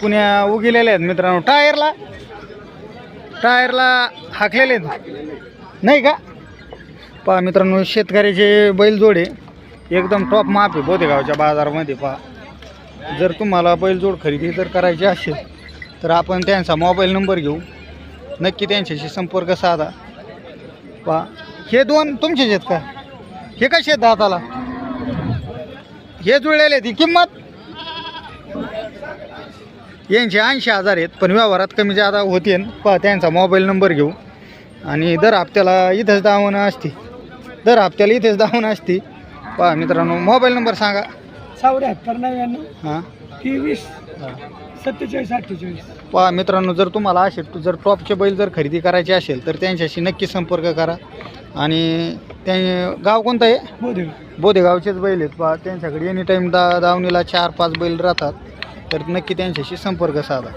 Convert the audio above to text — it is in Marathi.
पुण्या उगिलेले आहेत मित्रांनो. टायरला? टायरला हाकलेले आहेत. नाही का? पहा मित्रांनो शेतकऱ्याचे बैलजोडे एकदम टॉप माप आहे बोधेगावच्या बाजारामध्ये पहा. जर तुम्हाला बैलजोड खरेदी जर करायची असेल तर आपण त्यांचा मोबाईल नंबर घेऊ. नक्की त्यांच्याशी संपर्क साधा. पहा. हे दोन तुमचेच आहेत का? हे कसे आहेत दाताला? हे जुळलेले आहेत. किंमत? यांचे ऐंशी हजार आहेत पण व्यवहारात कमी जादा होते पहा त्यांचा मोबाईल नंबर घेऊ. आणि दर हप्त्याला इथंच दावणं असते. दर हप्त्याला इथेच दावणं असते. पहा मित्रांनो मोबाईल नंबर सांगा. चौऱ्याहत्तर नव्याण्णव हां. तेवीस हां. सत्तेचाळीस अठ्ठेचाळीस. पहा मित्रांनो जर तुम्हाला असे जर टॉपचे बैल जर खरेदी करायचे असेल तर त्यांच्याशी नक्की संपर्क करा. आणि त्या गाव कोणतं आहे? बोधे बोधेगावचेच बैल आहेत पहा त्यांच्याकडे एनी टाईम दा दावणीला चार पाच बैल राहतात. तर नक्की त्यांच्याशी संपर्क साधा.